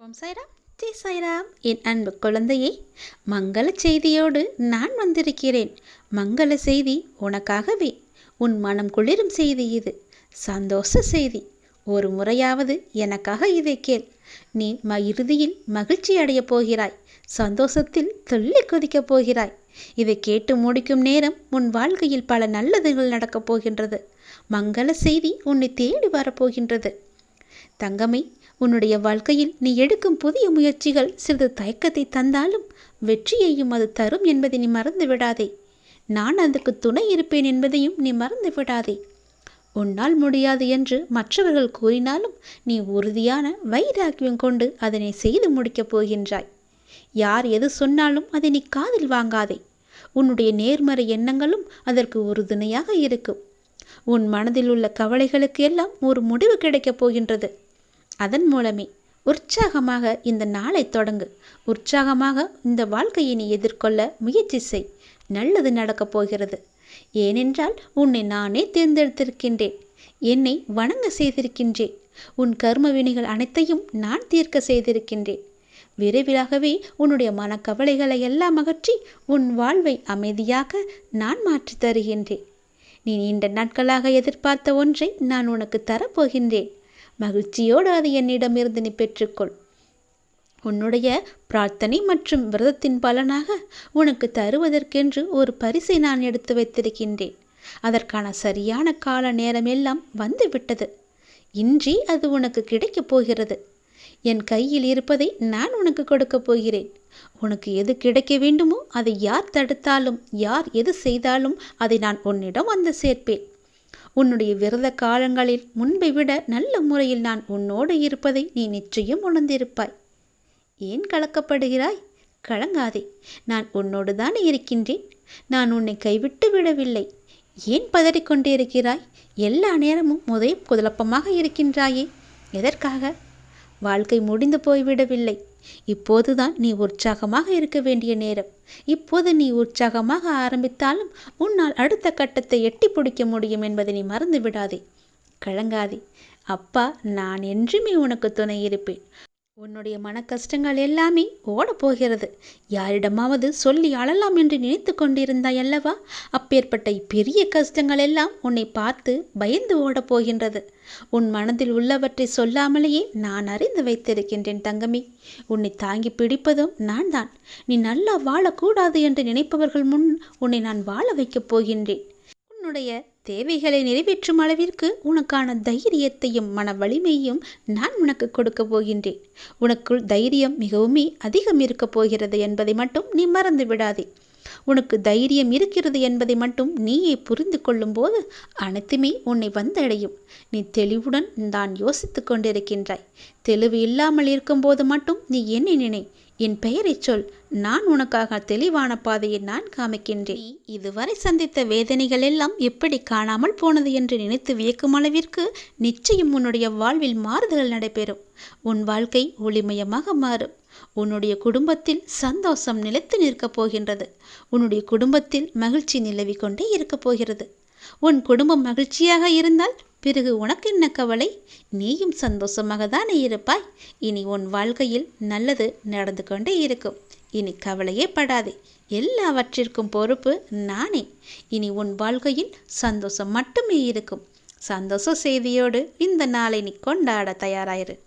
ஓம் சாய்ராம். ஜெய் சாய்ராம். என் அன்பு குழந்தையே மங்கள செய்தியோடு நான் வந்திருக்கிறேன். மங்கள செய்தி உனக்காகவே. உன் மனம் குளிரும் செய்தி இது. சந்தோஷ செய்தி. ஒரு முறையாவது எனக்காக இதை கேள். நீ ம இறுதியில் மகிழ்ச்சி அடையப் போகிறாய். சந்தோஷத்தில் துள்ளி குதிக்கப் போகிறாய். இதை கேட்டு முடிக்கும் நேரம் உன் வாழ்க்கையில் பல நல்லதுகள் நடக்கப் போகின்றது. மங்கள செய்தி உன்னை தேடி வரப்போகின்றது தங்கமே உன்னுடைய வாழ்க்கையில் நீ எடுக்கும் புதிய முயற்சிகள் சிறிது தயக்கத்தை தந்தாலும் வெற்றியையும் அது தரும் என்பதை நீ மறந்து விடாதே. நான் அதுக்கு துணை இருப்பேன் என்பதையும் நீ மறந்து விடாதே. உன்னால் முடியாது என்று மற்றவர்கள் கூறினாலும் நீ உறுதியான வைராக்கியம் கொண்டு அதனை செய்து முடிக்கப் போகின்றாய். யார் எது சொன்னாலும் அதை நீ காதில் வாங்காதே. உன்னுடைய நேர்மறை எண்ணங்களும் அதற்கு உறுதுணையாக இருக்கும். உன் மனதில் உள்ள கவலைகளுக்கு எல்லாம் ஒரு முடிவு கிடைக்கப் போகின்றது. அதன் மூலமே உற்சாகமாக இந்த நாளை தொடங்கு. உற்சாகமாக இந்த வாழ்க்கையை நீ எதிர்கொள்ள முயற்சி செய். நல்லது நடக்கப் போகிறது. ஏனென்றால் உன்னை நானே தேர்ந்தெடுத்திருக்கின்றேன். என்னை வணங்க செய்திருக்கின்றேன். உன் கர்ம வினைகள் அனைத்தையும் நான் தீர்க்க செய்திருக்கின்றேன். விரைவிலாகவே உன்னுடைய மனக்கவலைகளை எல்லாம் அகற்றி உன் வாழ்வை அமைதியாக நான் மாற்றித் தருகின்றேன். நீ நீண்ட நாட்களாக எதிர்பார்த்த ஒன்றை நான் உனக்கு தரப்போகின்றேன். மகிழ்ச்சியோடு அதை என்னிடமிருந்து நீ பெற்றுக்கொள். உன்னுடைய பிரார்த்தனை மற்றும் விரதத்தின் பலனாக உனக்கு தருவதற்கென்று ஒரு பரிசை நான் எடுத்து வைத்திருக்கின்றேன். அதற்கான சரியான கால நேரமெல்லாம் வந்துவிட்டது. இன்றி அது உனக்கு கிடைக்கப் போகிறது. என் கையில் இருப்பதை நான் உனக்கு கொடுக்கப் போகிறேன். உனக்கு எது கிடைக்க வேண்டுமோ அதை யார் தடுத்தாலும் யார் எது செய்தாலும் அதை நான் உன்னிடம் வந்து சேர்ப்பேன். உன்னுடைய விரத காலங்களில் முன்பை விட நல்ல முறையில் நான் உன்னோடு இருப்பதை நீ நிச்சயம் உணர்ந்திருப்பாய். ஏன் கலக்கப்படுகிறாய்? கலங்காதே. நான் உன்னோடு தானே இருக்கின்றேன். நான் உன்னை கைவிட்டு விடவில்லை. ஏன் பதறிக்கொண்டே இருக்கிறாய் எல்லா நேரமும் முதல் குதலப்பமாக இருக்கின்றாயே. எதற்காக? வாழ்க்கை முடிந்து போய்விடவில்லை. இப்போதுதான் நீ உற்சாகமாக இருக்க வேண்டிய நேரம். இப்போது நீ உற்சாகமாக ஆரம்பித்தாலும் உன்னால் அடுத்த கட்டத்தை எட்டி பிடிக்க முடியும் என்பதை நீ மறந்து விடாதே கலங்காதே. அப்பா நான் என்றுமே உனக்கு துணை இருப்பேன். உன்னுடைய மன கஷ்டங்கள் எல்லாமே ஓடப் போகிறது யாரிடமாவது சொல்லி அழலாம் என்று நினைத்து கொண்டிருந்தாய் அல்லவா? அப்பேற்பட்ட பெரிய கஷ்டங்கள் எல்லாம் உன்னை பார்த்து பயந்து ஓடப் போகின்றது உன் மனதில் உள்ளவற்றை சொல்லாமலேயே நான் அறிந்து வைத்திருக்கின்றேன் தங்கமி. உன்னை தாங்கி பிடிப்பதும் நான் தான் நீ நல்லா வாழக்கூடாது என்று நினைப்பவர்கள் முன் உன்னை நான் வாழ வைக்கப் போகின்றேன். உன்னுடைய தேவைகளை நிறைவேற்றும் அளவிற்கு உனக்கான தைரியத்தையும் மன வலிமையும் நான் உனக்கு கொடுக்க போகின்றேன். உனக்குள் தைரியம் மிகவுமே அதிகம் இருக்கப் போகிறது என்பதை மட்டும் நீ மறந்து விடாதே. உனக்கு தைரியம் இருக்கிறது என்பதை மட்டும் நீயே புரிந்து கொள்ளும்போது அனைத்துமே உன்னை வந்தடையும். நீ தெளிவுடன் தான் யோசித்து கொண்டிருக்கின்றாய். தெளிவு இல்லாமல் இருக்கும்போது மட்டும் நீ என்னை நினை. என் பெயரை சொல். நான் உனக்காக தெளிவான பாதையை நான் காமிக்கின்றேன். நீ இதுவரை சந்தித்த வேதனைகள் எல்லாம் எப்படி காணாமல் போனது என்று நினைத்து வியக்கும் அளவிற்கு நிச்சயம் உன்னுடைய வாழ்வில் மாறுதல் நடைபெறும். உன் வாழ்க்கை ஒளிமயமாக மாறும். உன்னுடைய குடும்பத்தில் சந்தோஷம் நிலைத்து நிற்கப் போகின்றது. உன்னுடைய குடும்பத்தில் மகிழ்ச்சி நிலவி கொண்டே இருக்கப் போகிறது. உன் குடும்பம் மகிழ்ச்சியாக இருந்தால் பிறகு உனக்கு என்ன கவலை? நீயும் சந்தோஷமாக தானே இருப்பாய். இனி உன் வாழ்க்கையில் நல்லது நடந்து கொண்டே இருக்கும். இனி கவலையே படாதே. எல்லாவற்றிற்கும் பொறுப்பு நானே. இனி உன் வாழ்க்கையில் சந்தோஷம் மட்டுமே இருக்கும். சந்தோஷ செய்தியோடு இந்த நாளை நீ கொண்டாட தயாராயிரு.